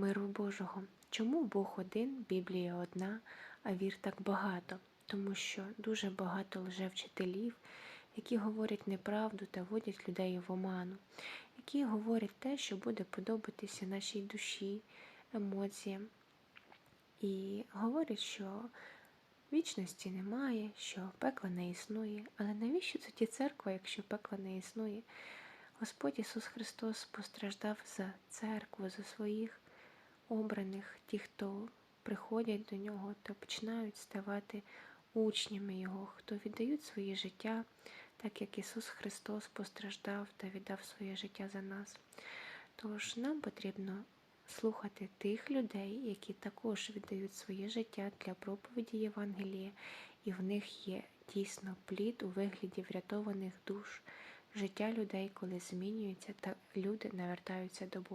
Миру Божого. Чому Бог один, Біблія одна, а вір так багато? Тому що дуже багато лжевчителів, які говорять неправду та водять людей в оману, які говорять те, що буде подобатися нашій душі, емоціям. І говорять, що вічності немає, що пекла не існує. Але навіщо тоді церква, якщо пекла не існує? Господь Ісус Христос постраждав за церкву, за своїх обраних, ті, хто приходять до нього та починають ставати учнями Його, хто віддають своє життя, так як Ісус Христос постраждав та віддав своє життя за нас. Тож нам потрібно слухати тих людей, які також віддають своє життя для проповіді Євангелія, і в них є дійсно плід у вигляді врятованих душ, життя людей, коли змінюється та люди навертаються до Бога.